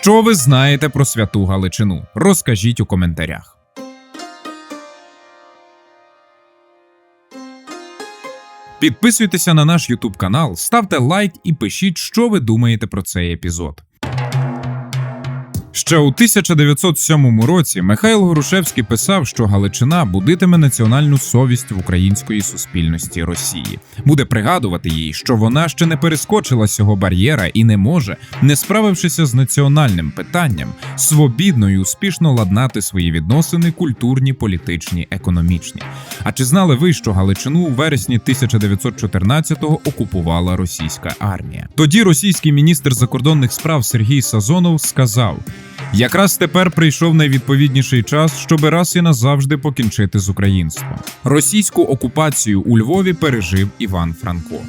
Що ви знаєте про святу Галичину? Розкажіть у коментарях. Підписуйтеся на наш YouTube канал, ставте лайк і пишіть, що ви думаєте про цей епізод. Ще у 1907 році Михайло Грушевський писав, що Галичина будитиме національну совість в української суспільності Росії, буде пригадувати їй, що вона ще не перескочила цього бар'єра і не може, не справившися з національним питанням, свобідно і успішно ладнати свої відносини культурні, політичні, економічні. А чи знали ви, що Галичину у вересні 1914-го окупувала російська армія? Тоді російський міністр закордонних справ Сергій Сазонов сказав. Якраз тепер прийшов найвідповідніший час, щоб раз і назавжди покінчити з українством. Російську окупацію у Львові пережив Іван Франко.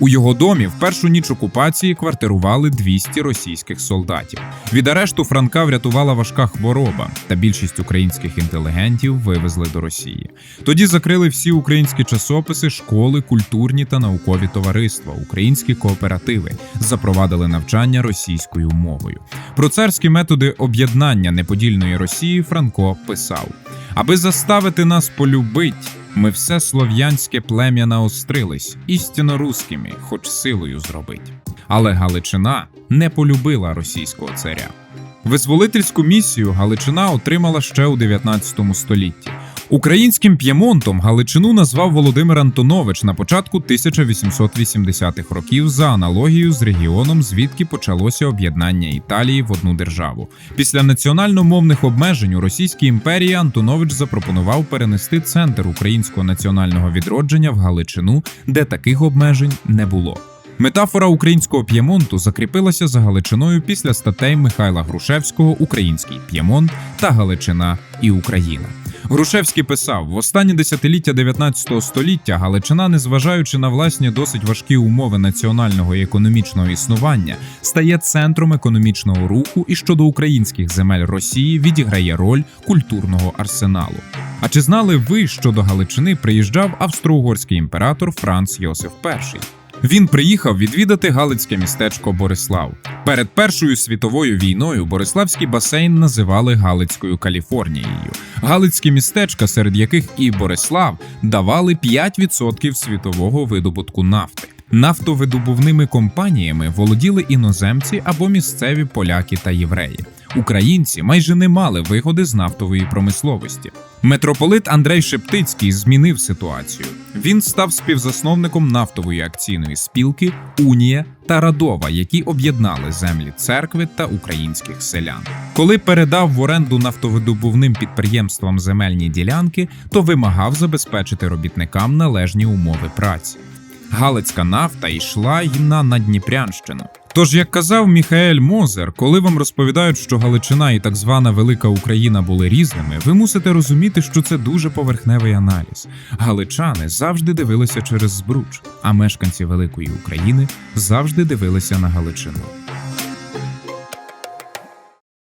У його домі в першу ніч окупації квартирували 200 російських солдатів. Від арешту Франка врятувала важка хвороба, та більшість українських інтелігентів вивезли до Росії. Тоді закрили всі українські часописи, школи, культурні та наукові товариства, українські кооперативи, запровадили навчання російською мовою. Про царські методи об'єднання неподільної Росії Франко писав: аби заставити нас полюбить. Ми все слов'янське плем'я наострились, істинно руськими, хоч силою зробить. Але Галичина не полюбила російського царя. Визволительську місію Галичина отримала ще у 19 столітті. Українським п'ємонтом Галичину назвав Володимир Антонович на початку 1880-х років за аналогією з регіоном, звідки почалося об'єднання Італії в одну державу. Після національно-мовних обмежень у Російській імперії Антонович запропонував перенести центр українського національного відродження в Галичину, де таких обмежень не було. Метафора українського п'ємонту закріпилася за Галичиною після статей Михайла Грушевського Український п'ємонт та Галичина і Україна. Грушевський писав: в останні десятиліття 19 століття Галичина, незважаючи на власні досить важкі умови національного і економічного існування, стає центром економічного руху і щодо українських земель Росії відіграє роль культурного арсеналу. А чи знали ви, що до Галичини приїжджав австро-угорський імператор Франц Йосиф І? Він приїхав відвідати галицьке містечко Борислав. Перед Першою світовою війною Бориславський басейн називали Галицькою Каліфорнією. Галицькі містечка, серед яких і Борислав, давали 5% світового видобутку нафти. Нафтовидобувними компаніями володіли іноземці або місцеві поляки та євреї. Українці майже не мали вигоди з нафтової промисловості. Митрополит Андрей Шептицький змінив ситуацію. Він став співзасновником нафтової акційної спілки Унія та Радова, які об'єднали землі церкви та українських селян. Коли передав в оренду нафтовидобувним підприємствам земельні ділянки, то вимагав забезпечити робітникам належні умови праці. Галицька нафта йшла й на Надніпрянщину. Тож, як казав Міхаель Мозер, коли вам розповідають, що Галичина і так звана Велика Україна були різними, ви мусите розуміти, що це дуже поверхневий аналіз. Галичани завжди дивилися через збруч, а мешканці Великої України завжди дивилися на Галичину.